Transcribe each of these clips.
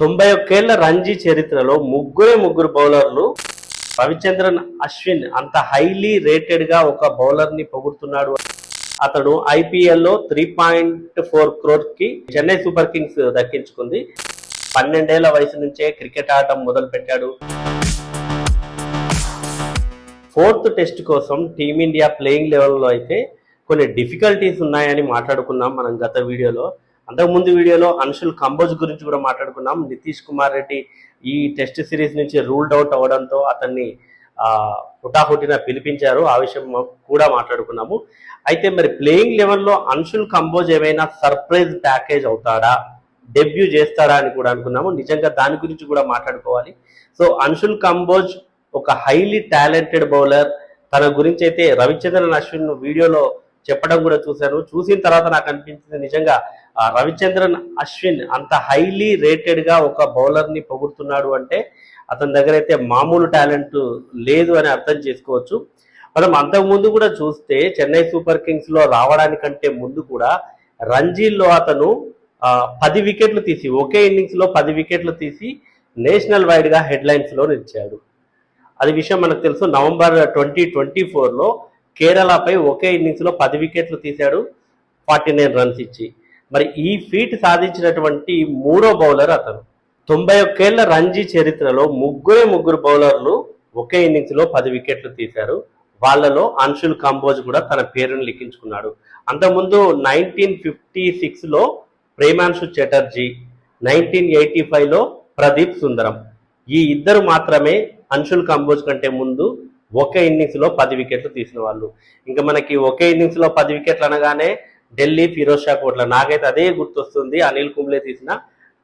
తొంభై ఒక్కేళ్ళ రంజీ చరిత్రలో ముగ్గురే ముగ్గురు బౌలర్లు రవిచంద్రన్ అశ్విన్ అంత హైలీ రేటెడ్గా ఒక బౌలర్ని పొగుడుతున్నాడు. అతడు ఐపీఎల్లో త్రీ పాయింట్ ఫోర్ క్రోర్కి చెన్నై సూపర్ కింగ్స్ దక్కించుకుంది. పన్నెండేళ్ళ వయసు నుంచే క్రికెట్ ఆడటం మొదలు పెట్టాడు ఫోర్త్ టెస్ట్ కోసం టీమిండియా ప్లేయింగ్ లెవెల్లో అయితే కొన్ని డిఫికల్టీస్ ఉన్నాయని మాట్లాడుకున్నాం మనం గత వీడియోలో. అంతకుముందు వీడియోలో అన్షుల్ కంబోజ్ గురించి కూడా మాట్లాడుకున్నాం. నితీష్ కుమార్ రెడ్డి ఈ టెస్ట్ సిరీస్ నుంచి రూల్డ్ అవుట్ అవడంతో అతన్ని హుటాహుటిన పిలిపించారు. ఆ విషయం కూడా మాట్లాడుకున్నాము. అయితే మరి ప్లేయింగ్ లెవెల్లో అన్షుల్ కంబోజ్ ఏమైనా సర్ప్రైజ్ ప్యాకేజ్ అవుతాడా? డెబ్యూ చేస్తాడా అని కూడా అనుకున్నాము. నిజంగా దాని గురించి కూడా మాట్లాడుకోవాలి. సో అన్షుల్ కంబోజ్ ఒక హైలీ టాలెంటెడ్ బౌలర్. తన గురించి అయితే రవిచంద్రన్ అశ్విన్ వీడియోలో చెప్పడం కూడా చూశాను. చూసిన తర్వాత నాకు అనిపించింది నిజంగా రవిచంద్రన్ అశ్విన్ అంత హైలీ రేటెడ్గా ఒక బౌలర్ని పొగుడుతున్నాడు అంటే అతని దగ్గర అయితే మామూలు టాలెంట్ లేదు అని అర్థం చేసుకోవచ్చు. మనం అంతకుముందు కూడా చూస్తే చెన్నై సూపర్ కింగ్స్లో రావడానికంటే ముందు కూడా రంజీల్లో అతను పది వికెట్లు తీసి ఒకే ఇన్నింగ్స్లో పది వికెట్లు తీసి నేషనల్ వైడ్గా హెడ్లైన్స్లో నిలిచాడు. అది విషయం మనకు తెలుసు. నవంబర్ ట్వంటీ ట్వంటీ ఫోర్లో కేరళపై ఒకే ఇన్నింగ్స్లో పది వికెట్లు తీశాడు ఫార్టీ నైన్ రన్స్ ఇచ్చి. మరి ఈ ఫీట్ సాధించినటువంటి మూడో బౌలర్ అతను. తొంభై ఒక్కేళ్ళ రంజీ చరిత్రలో ముగ్గురే ముగ్గురు బౌలర్లు ఒకే ఇన్నింగ్స్లో పది వికెట్లు తీశారు. వాళ్ళలో అన్షుల్ కంబోజ్ కూడా తన పేరును లిఖించుకున్నాడు. అంతకుముందు నైన్టీన్ ఫిఫ్టీ సిక్స్లో ప్రేమాంశు చటర్జీ నైన్టీన్ ఎయిటీ ఫైవ్లో ప్రదీప్ సుందరం. ఈ ఇద్దరు మాత్రమే అన్షుల్ కంబోజ్ కంటే ముందు ఒకే ఇన్నింగ్స్లో పది వికెట్లు తీసిన వాళ్ళు. ఇంకా మనకి ఒకే ఇన్నింగ్స్లో పది వికెట్లు అనగానే ఢిల్లీ ఫిరోజ్ షా కోట్ల. నాకైతే అదే గుర్తొస్తుంది. అనిల్ కుంబ్లే తీసిన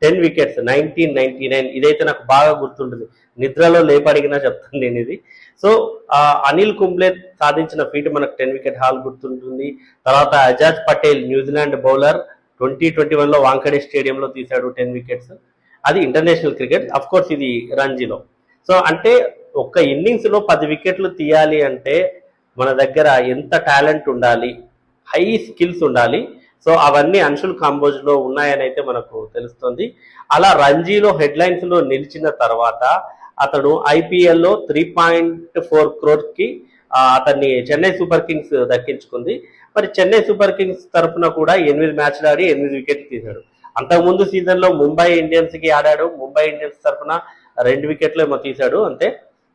ten wickets nineteen ninety nine ఇదైతే నాకు బాగా గుర్తుంటుంది. నిద్రలో లేపడిగినా చెప్తాను నేను ఇది. సో అనిల్ కుంబ్లే సాధించిన ఫీట్ మనకు టెన్ వికెట్ హాల్ గుర్తుంటుంది. తర్వాత Ajaz Patel New Zealand bowler twenty twenty వన్లో వాంకడే స్టేడియంలో తీశాడు టెన్ వికెట్స్ అది ఇంటర్నేషనల్ క్రికెట్ అఫ్ కోర్స్ ఇది రంజీలో. సో అంటే ఒక్క ఇన్నింగ్స్లో పది వికెట్లు తీయాలి అంటే మన దగ్గర ఎంత టాలెంట్ ఉండాలి? హై స్కిల్స్ ఉండాలి. సో అవన్నీ అన్షుల్ కాంబోజ్లో ఉన్నాయని అయితే మనకు తెలుస్తుంది. అలా రంజీలో హెడ్లైన్స్లో నిలిచిన తర్వాత అతడు ఐపీఎల్లో త్రీ పాయింట్ ఫోర్ క్రోర్కి అతన్ని చెన్నై సూపర్ కింగ్స్ దక్కించుకుంది. మరి చెన్నై సూపర్ కింగ్స్ తరఫున కూడా ఎనిమిది మ్యాచ్లు ఆడి ఎనిమిది వికెట్లు తీశాడు. అంతకుముందు సీజన్లో ముంబై ఇండియన్స్కి ఆడాడు. ముంబై ఇండియన్స్ తరఫున రెండు వికెట్లు ఏమో తీశాడు. అంతే.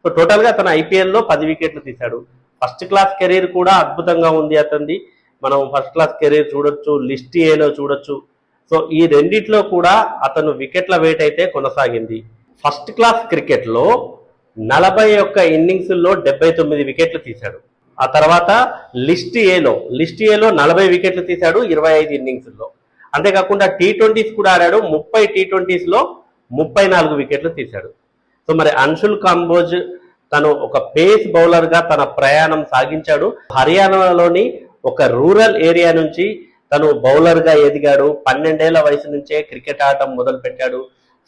సో టోటల్గా అతను పది వికెట్లు తీశాడు. ఫస్ట్ క్లాస్ కెరీర్ కూడా అద్భుతంగా ఉంది అతనిది. మనం ఫస్ట్ క్లాస్ కెరీర్ చూడొచ్చు లిస్ట్ ఏలో చూడొచ్చు. సో ఈ రెండిట్లో కూడా అతను వికెట్ల వేట్ అయితే కొనసాగింది. ఫస్ట్ క్లాస్ క్రికెట్లో నలభై ఒక్క ఇన్నింగ్స్లో డెబ్బై తొమ్మిది వికెట్లు తీశాడు. ఆ తర్వాత లిస్ట్ ఏలో లిస్ట్ ఏలో నలభై వికెట్లు తీశాడు ఇరవై ఐదు ఇన్నింగ్స్లో. అంతేకాకుండా టీ ట్వంటీస్ కూడా ఆడాడు. ముప్పై టీ ట్వంటీస్లో ముప్పై నాలుగు వికెట్లు తీశాడు. సో మరి అన్షుల్ కాంబోజ్ తను ఒక పేస్ బౌలర్గా తన ప్రయాణం సాగించాడు. హర్యానాలోని ఒక రూరల్ ఏరియా నుంచి తను బౌలర్గా ఎదిగాడు. పన్నెండేళ్ళ వయసు నుంచే క్రికెట్ ఆడటం మొదలు పెట్టాడు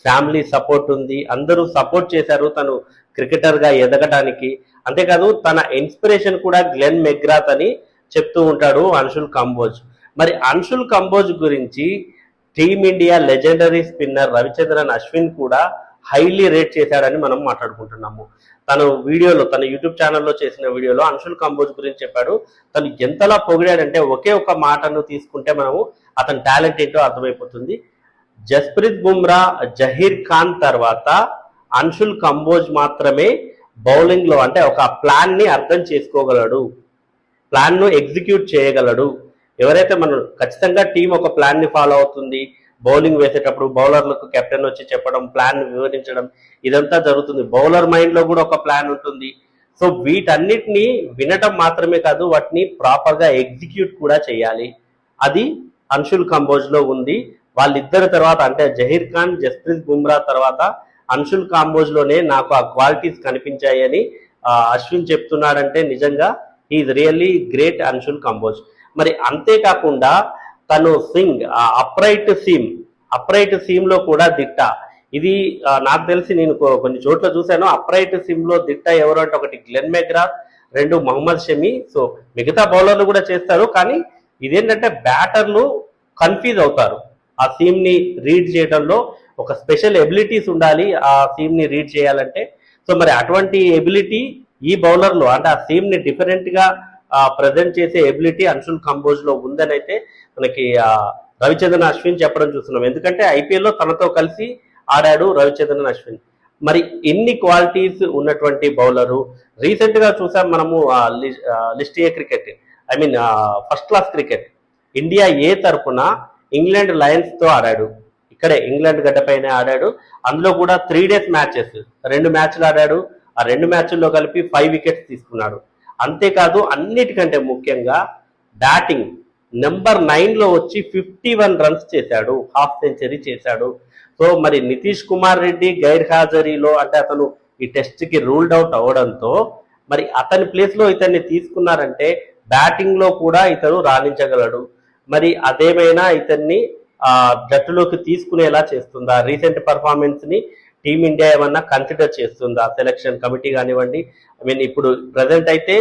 ఫ్యామిలీ సపోర్ట్ ఉంది. అందరూ సపోర్ట్ చేశారు తను క్రికెటర్గా ఎదగడానికి అంతేకాదు తన ఇన్స్పిరేషన్ కూడా గ్లెన్ మెగ్రాత్ అని చెప్తూ ఉంటాడు అన్షుల్ కంబోజ్. మరి అన్షుల్ కంబోజ్ గురించి team India legendary spinner Ravichandran Ashwin కూడా హైలీ రేట్ చేశాడని మనం మాట్లాడుకుంటున్నాము. తను వీడియోలో తన యూట్యూబ్ ఛానల్లో చేసిన వీడియోలో అన్షుల్ కంబోజ్ గురించి చెప్పాడు. తను ఎంతలా పొగిడాడంటే ఒకే ఒక మాటను తీసుకుంటే మనము అతని టాలెంట్ ఏంటో అర్థమైపోతుంది. జస్ప్రీత్ బుమ్రా జహీర్ ఖాన్ తర్వాత అన్షుల్ కంబోజ్ మాత్రమే బౌలింగ్లో అంటే ఒక ప్లాన్ని అర్థం చేసుకోగలడు. ప్లాన్ను ఎగ్జిక్యూట్ చేయగలడు. ఎవరైతే మనం ఖచ్చితంగా టీం ఒక ప్లాన్ని ఫాలో అవుతుంది బౌలింగ్ వేసేటప్పుడు బౌలర్లకు కెప్టెన్ వచ్చి చెప్పడం ప్లాన్ వివరించడం ఇదంతా జరుగుతుంది. బౌలర్ మైండ్లో కూడా ఒక ప్లాన్ ఉంటుంది. సో వీటన్నిటిని వినటం మాత్రమే కాదు వాటిని ప్రాపర్గా ఎగ్జిక్యూట్ కూడా చేయాలి. అది అన్షుల్ కంబోజ్లో ఉంది. వాళ్ళిద్దరి తర్వాత అంటే జహీర్ ఖాన్ జస్ప్రీత్ బుమ్రా తర్వాత అన్షుల్ కాంబోజ్లోనే నాకు ఆ క్వాలిటీస్ కనిపించాయని అశ్విన్ చెప్తున్నాడంటే నిజంగా is really great Anshul Kamboj. మరి అంతేకాకుండా తను సింగ్ అప్రైట్ సీమ్ అప్రైట్ సీమ్లో కూడా దిట్ట. ఇది నాకు తెలిసి నేను కొన్ని చోట్ల చూశాను. అప్రైట్ సీమ్లో దిట్ట ఎవరు అంటే ఒకటి గ్లెన్ మెగ్రా రెండు మహమ్మద్ షమి సో మిగతా బౌలర్లు కూడా చేస్తారు. కానీ ఇదేంటంటే బ్యాటర్లు కన్ఫ్యూజ్ అవుతారు. ఆ సీమ్ని రీడ్ చేయడంలో ఒక స్పెషల్ ఎబిలిటీస్ ఉండాలి. ఆ సీమ్ని రీడ్ చేయాలంటే. సో మరి అటువంటి ఎబిలిటీ ఈ బౌలర్లు అంటే ఆ సీమ్ని డిఫరెంట్గా ప్రజెంట్ చేసే ఎబిలిటీ అన్షుల్ కంబోజ్లో ఉందని అయితే మనకి రవిచంద్రన్ అశ్విన్ చెప్పడం చూస్తున్నాం. ఎందుకంటే ఐపీఎల్లో తనతో కలిసి ఆడాడు రవిచంద్రన్ అశ్విన్. మరి ఎన్ని క్వాలిటీస్ ఉన్నటువంటి బౌలరు? రీసెంట్గా చూసాం మనము ఆ, list A cricket. I mean first class cricket. India A తరఫున ఇంగ్లాండ్ లయన్స్తో ఆడాడు? ఇక్కడే ఇంగ్లాండ్ గడ్డపైన ఆడాడు. అందులో కూడా త్రీ డేస్ మ్యాచెస్ రెండు మ్యాచ్లు ఆడాడు. ఆ రెండు మ్యాచ్ల్లో కలిపి ఫైవ్ వికెట్స్ తీసుకున్నాడు. అంతేకాదు అన్నిటికంటే ముఖ్యంగా బ్యాటింగ్ నెంబర్ నైన్లో వచ్చి ఫిఫ్టీ వన్ రన్స్ చేశాడు హాఫ్ సెంచరీ చేశాడు. సో మరి నితీష్ కుమార్ రెడ్డి గైర్ హాజరీలో అంటే అతను ఈ టెస్ట్కి రూల్డ్ అవుట్ అవడంతో మరి అతని ప్లేస్లో ఇతన్ని తీసుకున్నారంటే బ్యాటింగ్లో కూడా ఇతను రాణించగలడు. మరి అదేమైనా ఇతన్ని ఆ జట్టులోకి తీసుకునేలా చేస్తుందా? రీసెంట్ పర్ఫార్మెన్స్ని టీమిండియా ఏమన్నా కన్సిడర్ చేస్తుందా? సెలక్షన్ కమిటీ కానివ్వండి. ఐ మీన్ ఇప్పుడు ప్రజెంట్ అయితే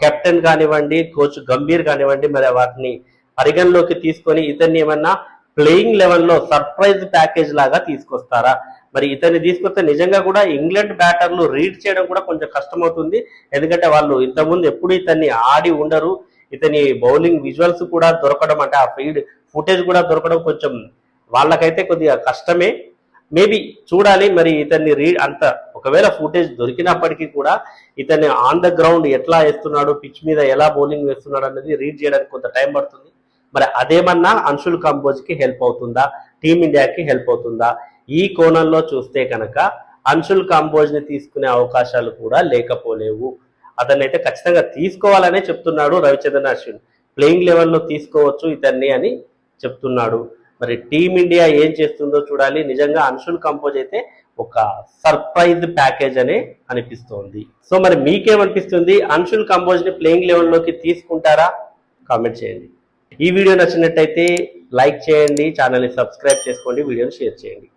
కెప్టెన్ కానివ్వండి కోచ్ గంభీర్ కానివ్వండి మరి వాటిని పరిగణలోకి తీసుకొని ఇతన్ని ఏమన్నా ప్లేయింగ్ లెవెల్లో సర్ప్రైజ్ ప్యాకేజ్ లాగా తీసుకొస్తారా? మరి ఇతన్ని తీసుకొస్తే నిజంగా కూడా ఇంగ్లాండ్ బ్యాటర్లు రీడ్ చేయడం కూడా కొంచెం కష్టమవుతుంది. ఎందుకంటే వాళ్ళు ఇంతకుముందు ఎప్పుడు ఇతన్ని ఆడి ఉండరు. ఇతని బౌలింగ్ విజువల్స్ కూడా దొరకడం అంటే ఆ ఫీడ్ ఫుటేజ్ కూడా దొరకడం కొంచెం వాళ్ళకైతే కొద్దిగా కష్టమే. మేబీ చూడాలి మరి ఇతన్ని రీ అంత ఒకవేళ ఫుటేజ్ దొరికినప్పటికీ కూడా ఇతన్ని ఆన్ ద గ్రౌండ్ ఎట్లా వేస్తున్నాడు పిచ్ మీద ఎలా బౌలింగ్ వేస్తున్నాడు అనేది రీడ్ చేయడానికి కొంత టైం పడుతుంది. మరి అదేమన్నా అన్షుల్ కంబోజ్కి హెల్ప్ అవుతుందా టీమిండియాకి హెల్ప్ అవుతుందా? ఈ కోణంలో చూస్తే కనుక అన్షుల్ కంబోజ్ని తీసుకునే అవకాశాలు కూడా లేకపోలేవు. అతన్ని అయితే ఖచ్చితంగా తీసుకోవాలనే చెప్తున్నాడు రవిచంద్రన్ అశ్విన్ ప్లేయింగ్ లెవెల్లో తీసుకోవచ్చు ఇతన్ని అని చెప్తున్నాడు. మరి టీమిండియా ఏం చేస్తుందో చూడాలి. నిజంగా అన్షుల్ కంపోజ్ అయితే ఒక సర్ప్రైజ్ ప్యాకేజ్ అనే అనిపిస్తోంది. సో మరి మీకేమనిపిస్తుంది? అన్షుల్ కంపోజ్ని ప్లేయింగ్ లెవెల్లోకి తీసుకుంటారా? కామెంట్ చేయండి. ఈ వీడియో నచ్చినట్టయితే లైక్ చేయండి ఛానల్ని సబ్స్క్రైబ్ చేసుకోండి వీడియోని షేర్ చేయండి.